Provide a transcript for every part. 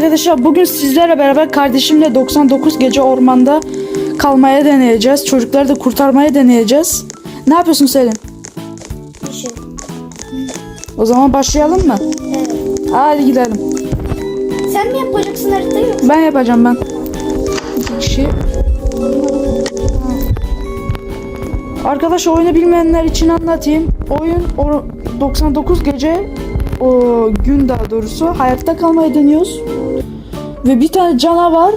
arkadaşlar bugün sizlerle beraber kardeşimle 99 gece ormanda kalmaya deneyeceğiz. Çocukları da kurtarmaya deneyeceğiz. Ne yapıyorsun Selin? Şey. O zaman başlayalım mı? Evet. Hadi gidelim. Sen mi yapacaksın haritayı? Ben yapacağım ben. Bir şey. Arkadaşlar oyunu bilmeyenler için anlatayım. Oyun o 99 gece o gün daha doğrusu hayatta kalmayı deniyoruz. Ve bir tane canavar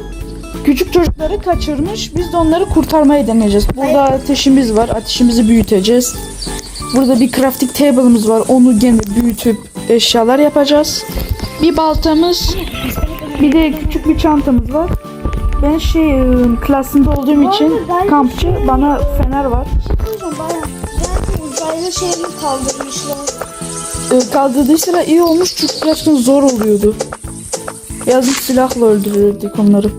küçük çocukları kaçırmış. Biz de onları kurtarmaya deneyeceğiz. Burada ateşimiz var. Ateşimizi büyüteceğiz. Burada bir crafting table'ımız var. Onu gene büyütüp eşyalar yapacağız. Bir baltamız, bir de küçük bir çantamız var. Ben şey e, klasında olduğum için kampçı bana fener var. Zaten uzaylı şeyini kaldırmışlar. E, Kaldırdıysa iyi olmuş çünkü gerçekten zor oluyordu. Yazık silahla öldürürdük onları.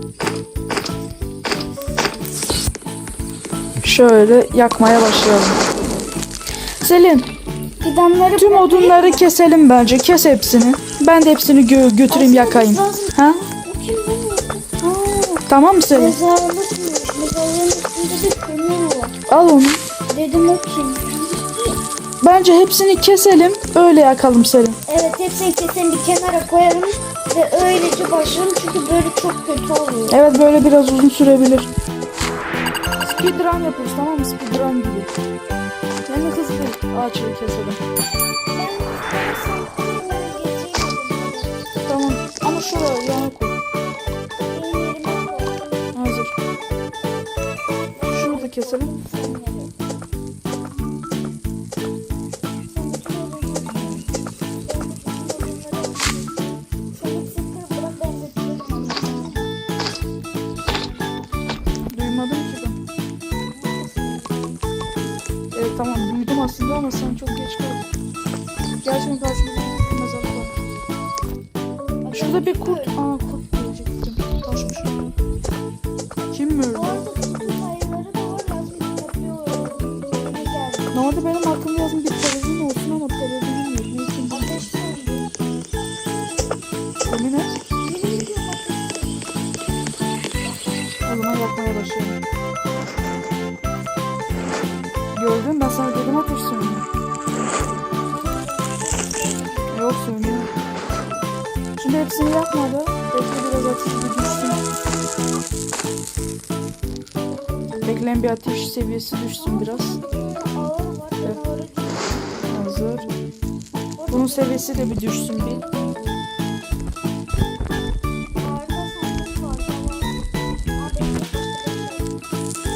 Şöyle yakmaya başlayalım. Selin, Fidanları tüm odunları keselim bence. Kes hepsini. Ben de hepsini gö- götüreyim yakayım. Ha? Bu kim bu? Aa, Tamam mı Selin? mezarlıkmış. Mezarlığın üstünde bir kömür var. Al onu. Dedim o kim? Bence hepsini keselim. Öyle yakalım Selin. Evet hepsini kesin bir kenara koyarım ve öylece başlarım çünkü böyle çok kötü oluyor. Evet böyle biraz uzun sürebilir. Speedrun yapıyoruz tamam mı? Speedrun gibi. Yani hızlı ağaçları keselim. Tamam ama şuraya yana koy. Hazır. Şunu da keselim. Aslında ama sen çok geç kaldın. Gerçekten karşımda bir mezarlık var. Şurada bir kurt. Aa kurt diyecektim. Taşmış. Kim mi öldü? Normalde benim aklımda yazın Yok sönüyor. Şimdi hepsini yakmadı. Bekle biraz ateş bir düşsün. Bekleyin bir ateş seviyesi düşsün biraz. Hazır. Bunun seviyesi de bir düşsün bir.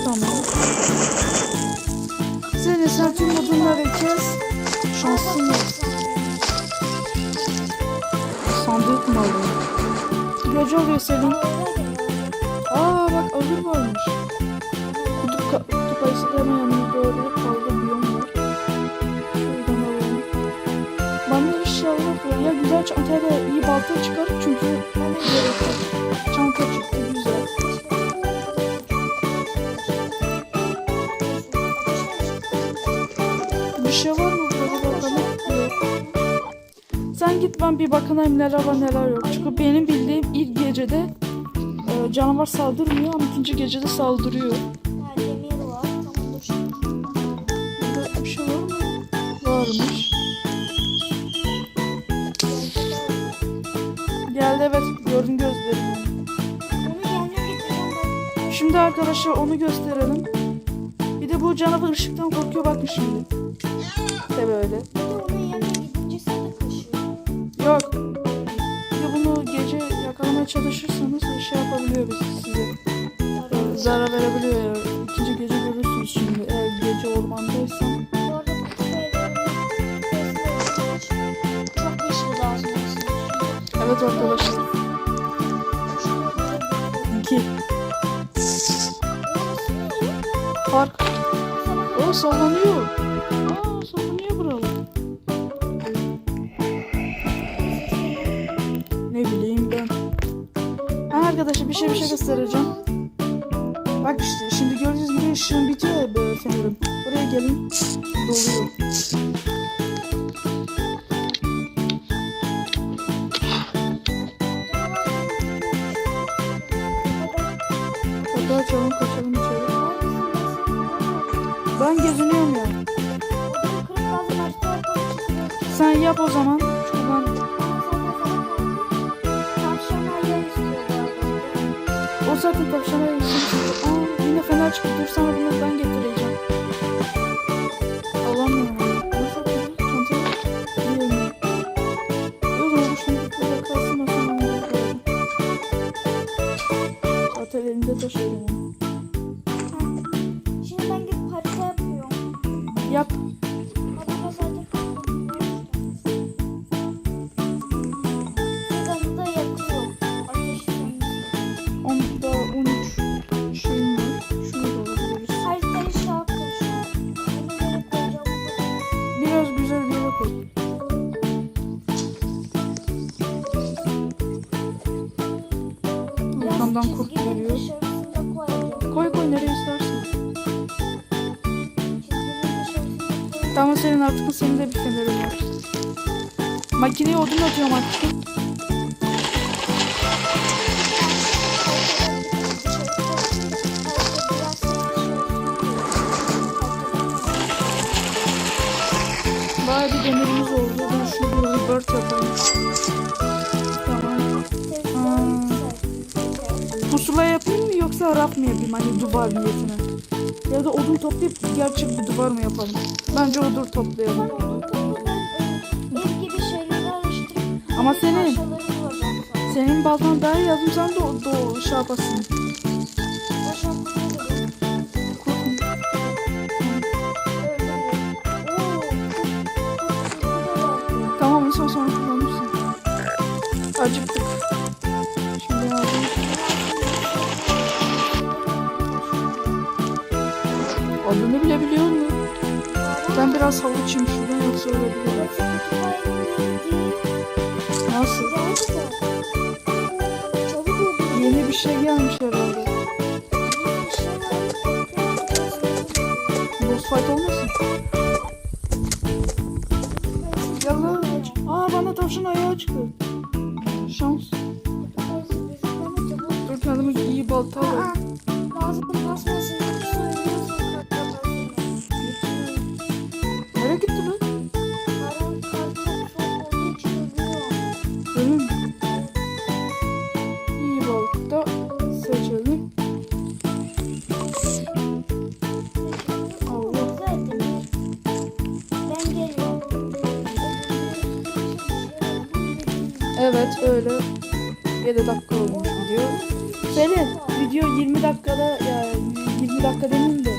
Tamam. Sen sen tüm odunları kes. Şansın alıyor? Gece oluyor Selin. Aa bak ahır varmış. Kutup, kutup ayısı da hemen yanımızda doğru kaldı biyom var. Şuradan alalım. Bana inşallah ya güzel çantaya da iyi balta çıkar çünkü gerek yok. Çanta Bir neler var neler yok. Çünkü benim bildiğim ilk gecede e, canavar saldırmıyor ama ikinci gecede saldırıyor. Burada bir şey var mı? Varmış. Geldi evet gördüm gözlerimi. Şimdi arkadaşlar onu gösterelim. Bir de bu canavar ışıktan korkuyor bakın şimdi. İşte böyle. Bir de bunu gece yakalamaya çalışırsanız şey yapabiliyor biz size. Ee, zarar verebiliyor ya. İkinci gece görürsünüz şimdi. Eğer gece ormandaysan. Evet arkadaşlar. İki. Fark. O sallanıyor. size bir şey göstereceğim. Bak işte şimdi gördüğünüz gibi ışığım bitiyor ya böyle fenerim. Buraya gelin doluyor. Kapı açalım kaçalım içeri. Ben geziniyorum ya. Sen yap o zaman. Zaten tavşana yesin. Aa yine fener çıktı. Dur sana bunu ben getireceğim. Alamıyorum. Elinde taşıyorum. Şimdi ben gidip harita yapıyorum. Yap. Artık senin de bir fenerin var. Makineye odun atıyorum artık. Baya bir demirimiz oldu. Ben şunu bir rebirth yapayım. Tamam. Pusula yapayım mı yoksa raf mı yapayım hani duvar niyetine? Ya da odun toplayıp gerçek bir duvar mı yapalım? Bence odun toplayalım. Ev gibi şeyleri alıştırıp Ama senin, senin baltan daha iyi yazdım sen de o, o şey yapasın. Tamam en son sonra kullanırsın. Acıktık. Şimdi alayım. Adını bile biliyor musun? Ben biraz halı içeyim şuradan yoksa değil. Nasıl? Yeni bir şey gelmiş herhalde. Boss fight olmasın? Gel lan. Aa bana tavşan ayağı çıktı. Evet öyle. 7 dakika olmuş video. Selin video 20 dakikada ya 20 dakika demeyeyim de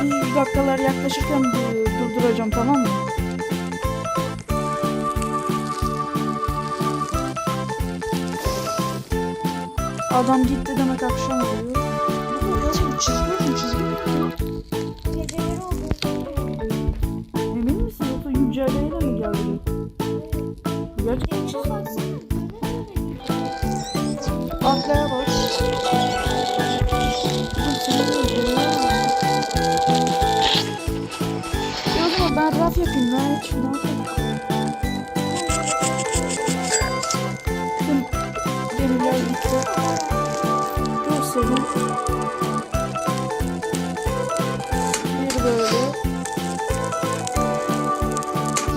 30 dakikalar yaklaşırken du- durduracağım tamam mı? Adam gitti demek akşam oluyor. Bir böyle.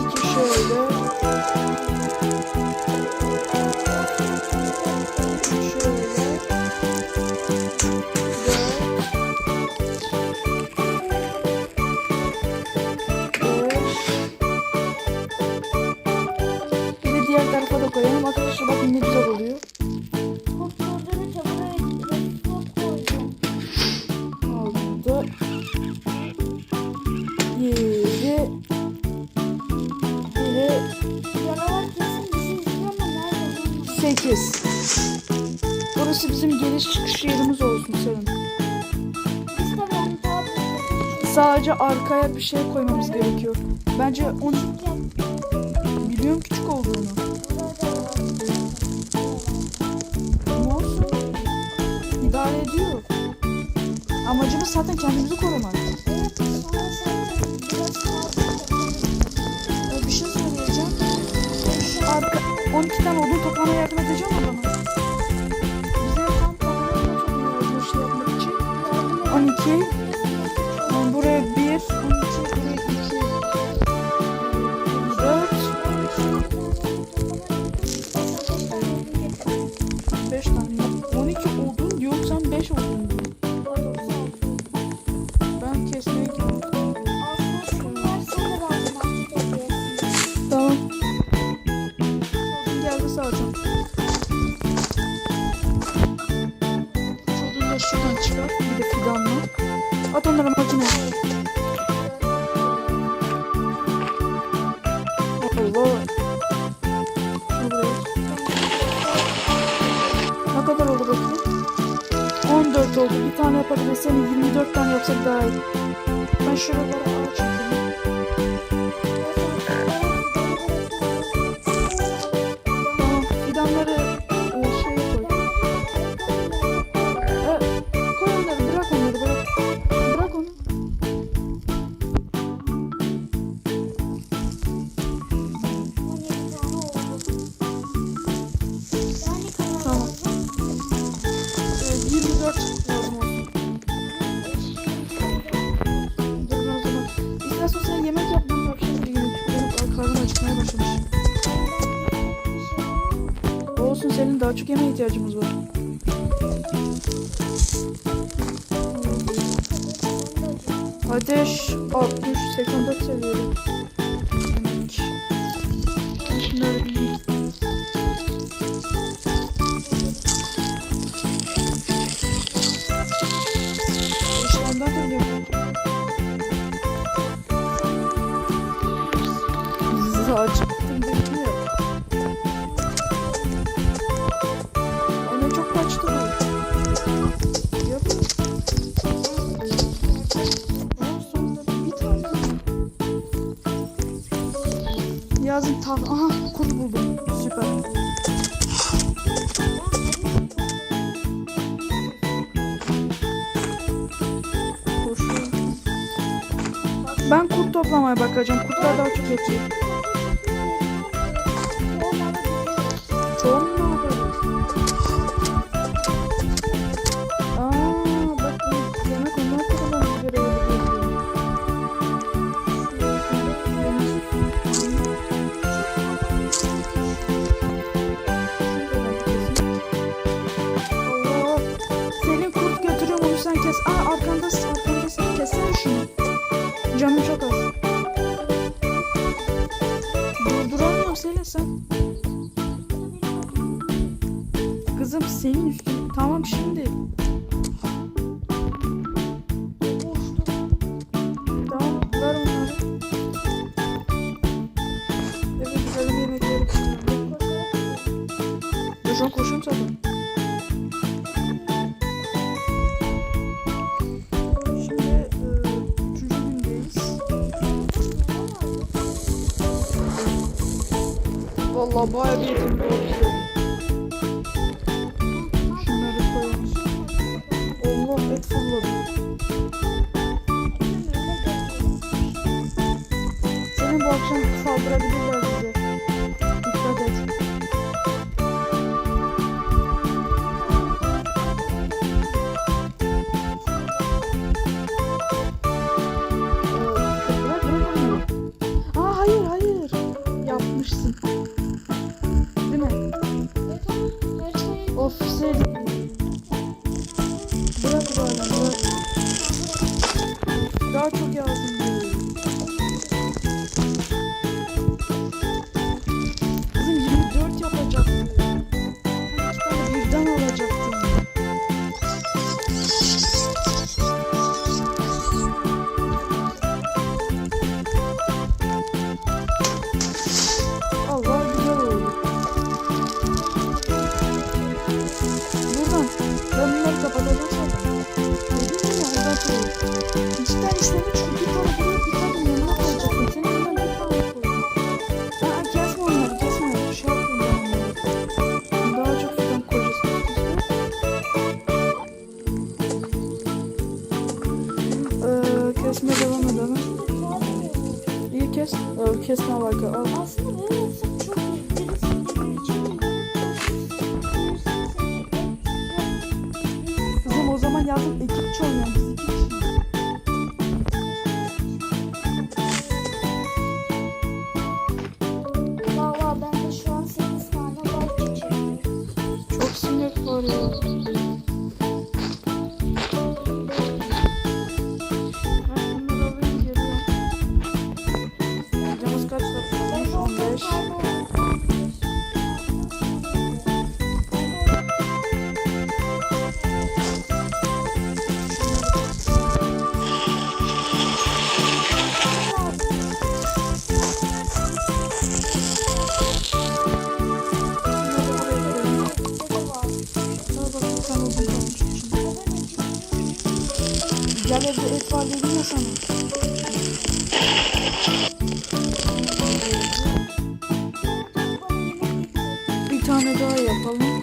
İki şöyle. Şöyle. Beş. Bir de diğer tarafa da koyalım. Arkadaşlar bakın ne güzel oluyor. 8. Burası bizim geliş çıkış yerimiz olsun büyük. Sadece arkaya bir şey koymamız gerekiyor. Bence onu biliyorum küçük olduğunu. Ama olsun. İdare ediyor. Amacımız zaten kendimizi korumak. 12 tane odun toplamaya yardım edeceğim adama. Allah. Ne kadar oldu bakayım? 14 oldu. Bir tane yapabilirsem 24 tane yapsak daha iyi. Ben şuraları açayım. ölçük yeme ihtiyacımız var. Ateş 60, 84 seviyorum. lazım tahta. Aha kurt buldum. Süper. Ben kurt toplamaya bakacağım. Kurtlar daha çok yetiyor. Canım çok az. Durduramıyorum seni sen. Kızım senin üstün. Tamam şimdi. Baba hediyetim. Şunları koyalım. Allah et fırladı. Senin bu akşam saldırabilir zaman yazın ekipçi oynuyoruz. Biz iki kişiyiz. Gel evde et var dedim ya sana. Bir tane daha yapalım.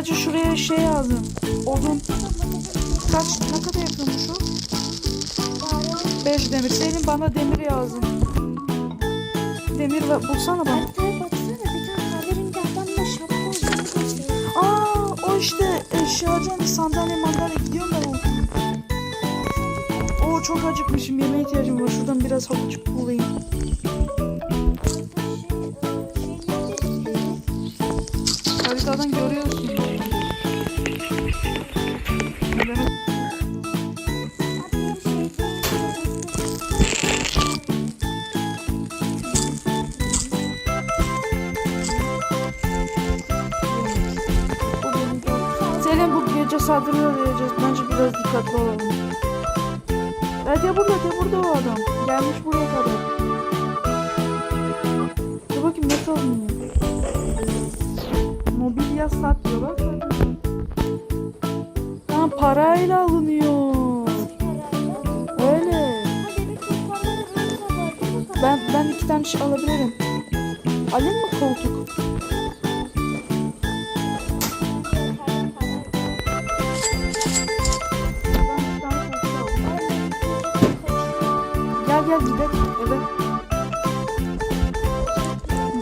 Sadece şuraya şey lazım. Odun. Kaç, ne kadar yapıyormuş o? 5 demir. Senin bana demir lazım. Demir ve bulsana bana. Aa o işte eşyacı hani sandalye mandalye gidiyorum ben o. Oo çok acıkmışım yemeğe ihtiyacım var. Şuradan biraz havuç bulayım. Saldırıya uğrayacağız. Bence biraz dikkatli olalım. Evet ya burada ya burada o adam. Gelmiş buraya kadar. Dur bakayım ne sormuyor. Mobilya sat diyor bak. Ha parayla alınıyor. Öyle. Ben ben iki tane şey alabilirim. Alayım mı koltuk? Gel gidelim eve.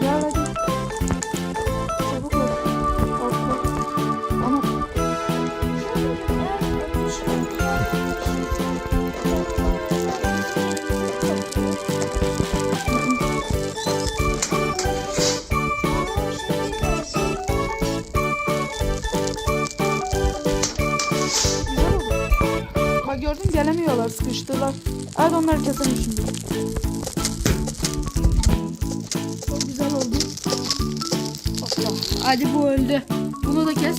Gel hadi. Çabuk ol. Güzel oldu. Bak gördün gelemiyorlar sıkıştılar. Hadi onları keselim şimdi. Çok güzel oldu. Hoppa. Hadi bu öldü. Bunu da kes.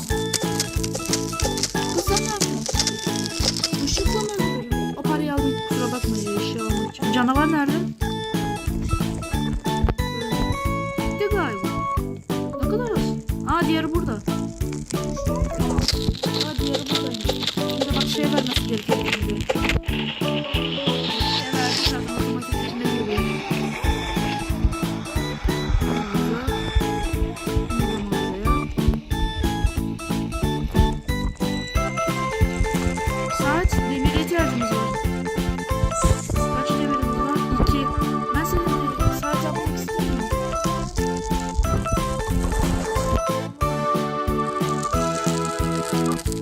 Kız sen ne yapıyorsun? Işıkla mı öldürüyorum? O parayı almayı kusura bakma ya eşya almak için. Canavar nerede? Gitti galiba. Ne kadar az? Aa diğeri burada. Aa diğeri buradaymış. Şimdi bak şey vermesi gerekiyor şimdi.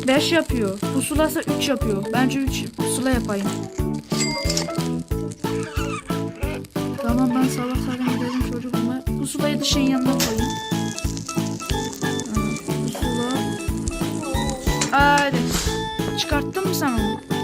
5 yapıyor. Pusulası 3 yapıyor. Bence 3 pusula yapayım. Tamam ben sabah sabah gidelim çocuğuma. Pusulayı da şeyin yanına koyayım. Pusula. Hadi. Çıkarttın mı sen onu?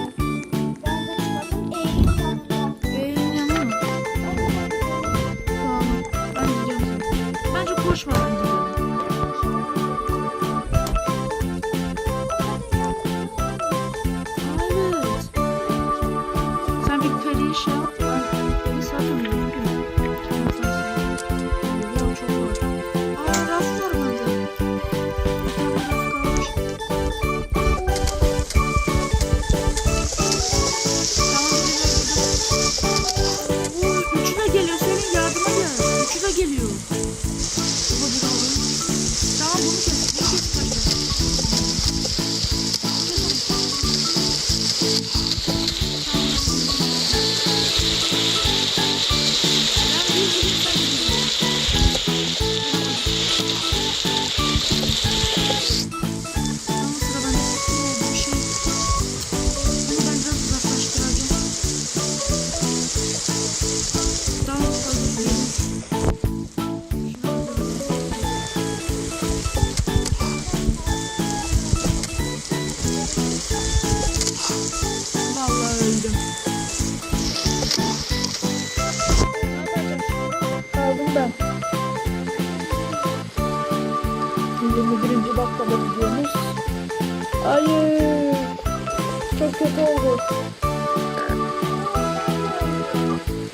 Hayır. Çok kötü oldu.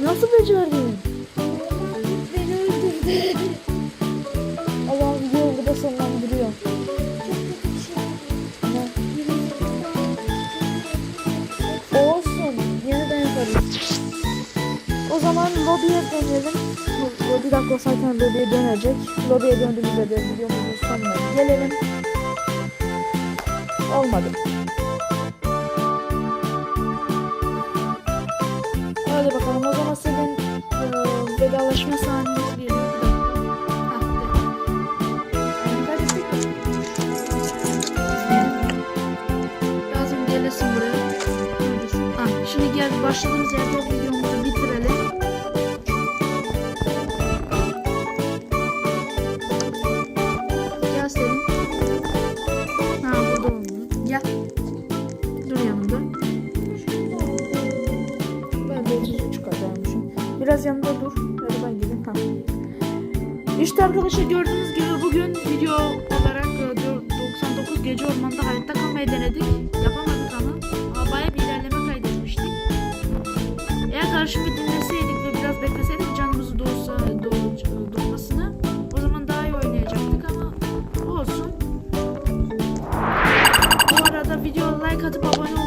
Nasıl becerdin? Beni öldürdü. Allah'ım video burada sonlandırıyor. Olsun. Yeniden yaparız. O zaman lobiye dönelim. Bir dakika zaten lobiye dönecek. Lobiye döndüğümüzde de videomuzun sonuna gelelim. Olmadı. Hadi bakalım o zaman senin e, vedalaşma sahneniz. Bir. Lazım gelesin buraya. Ha, şimdi gel başladığımız yerde videomuzu Biraz yanında dur. Böyle ben gideyim tamam. İşte arkadaşlar gördüğünüz gibi bugün video olarak e, 99 gece ormanda hayatta kalmayı denedik. Yapamadık ama baya bir ilerleme kaydetmiştik. Eğer karşı bir dinleseydik ve biraz bekleseydik canımızı doğsa, doğ, doğmasını o zaman daha iyi oynayacaktık ama olsun. Bu arada videoya like atıp abone